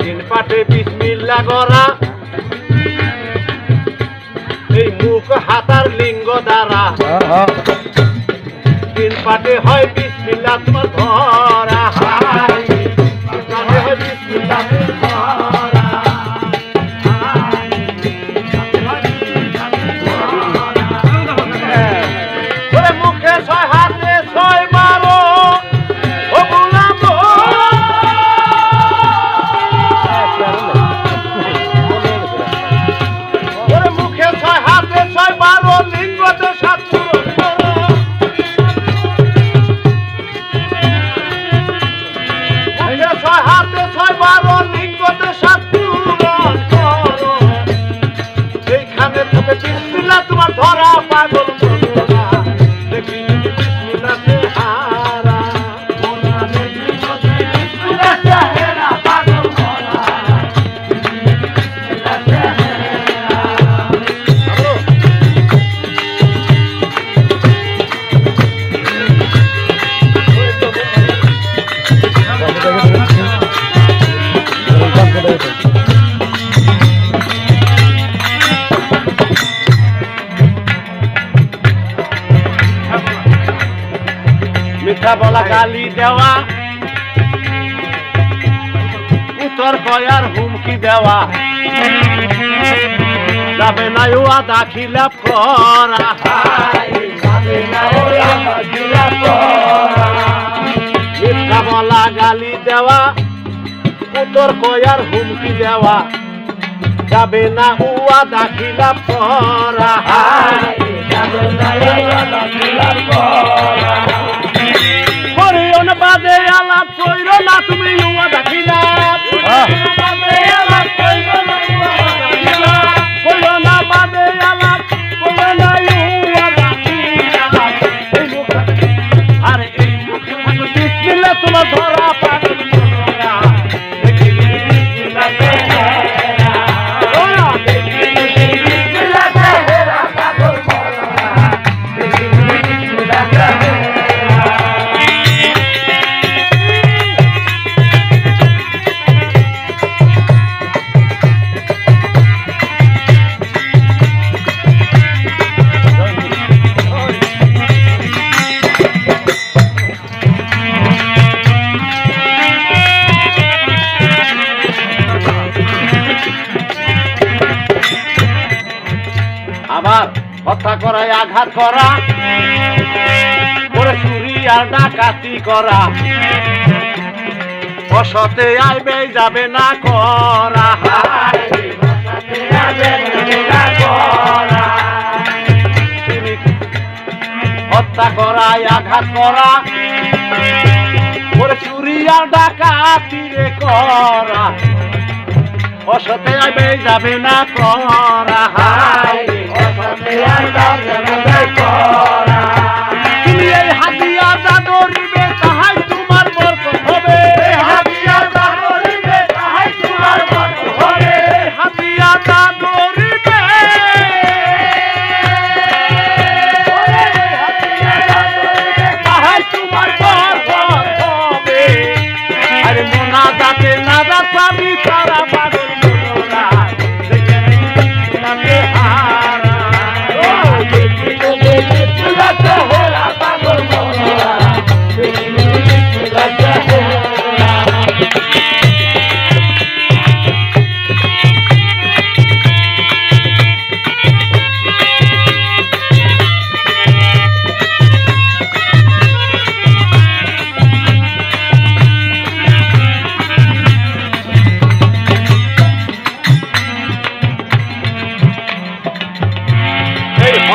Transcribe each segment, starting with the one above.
তিন পাঠে বিসমিল্লা করা এই মুখ হাতার লিঙ্গ দ্বারা। তিন পাঠে হয় বিসমিল্লা তোমার ধর মিথ্যা বলা গালি দেওয়া। উত্তর কয়ার হুমকি দেওয়া। যাবে না ইয়া দাখিলাপ করা। মিথ্যা বলা গালি দেওয়া। উত্তর কয়ার হুমকি দেওয়া। যাবে না উয়া দাখিলাপ করা। হরিয়ন বাদে আলাপ কইর না তুমি ইউয়া দাখিলাপ কইর হত্যা করায় আঘাত করা চুরি আর ডাকাতি করা। অসতে আইবে, যাবে না করা। হত্যা করায় আঘাত করা চুরি আর ডাকাতি রে করা। অসতে আইবে, যাবে না করা। তুমি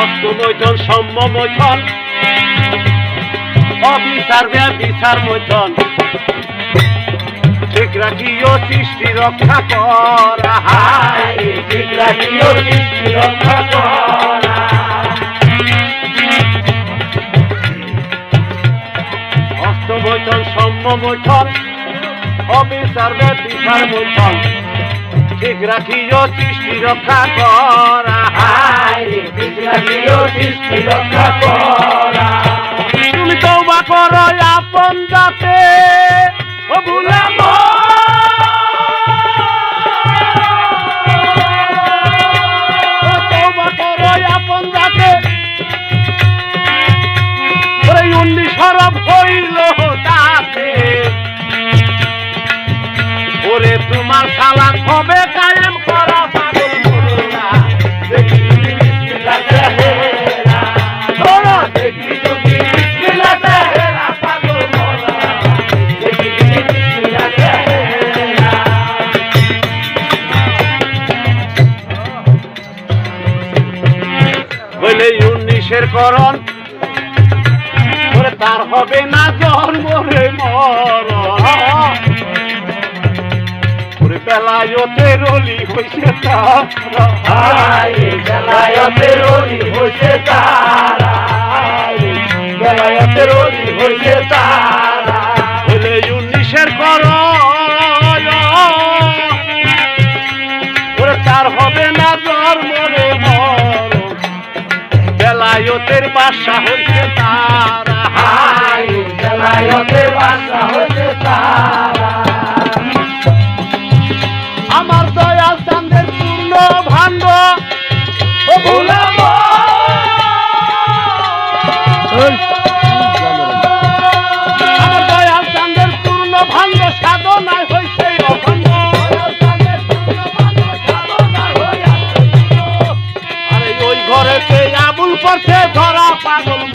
এই হস্তমৈথন সম্মমৈথন অবিচার বিচার মৈথন ঠিক রাখিও সৃষ্টি রক্ষা করা। ঠিক রাখিও সৃষ্টি রক্ষা করা। হস্তমৈথন সম্মমৈথন অবিচার বিচার মৈথন ঠিক রাখিও সৃষ্টি রক্ষা করা। তুমি তৌবা করো আপন যাতে ও ভুলাম চেহারা পাগল মোল্লা দেখি বিসমিল্লাহ চেহারা বলে উনিশের করণ তার হবে না জন্ম রে মর ওরে বেলায়তে রলি হইছে তার। বেলায়তে রলি হইছে তারা। বেলায়তে রলি হইছে তারা। বলে উনিশের করণ ওরে তার হবে না জন্ম রে মর। বেলায়তের বাসা হইছে তারা। হাই বেলায়তের বাসা হইছে তারা। পাগল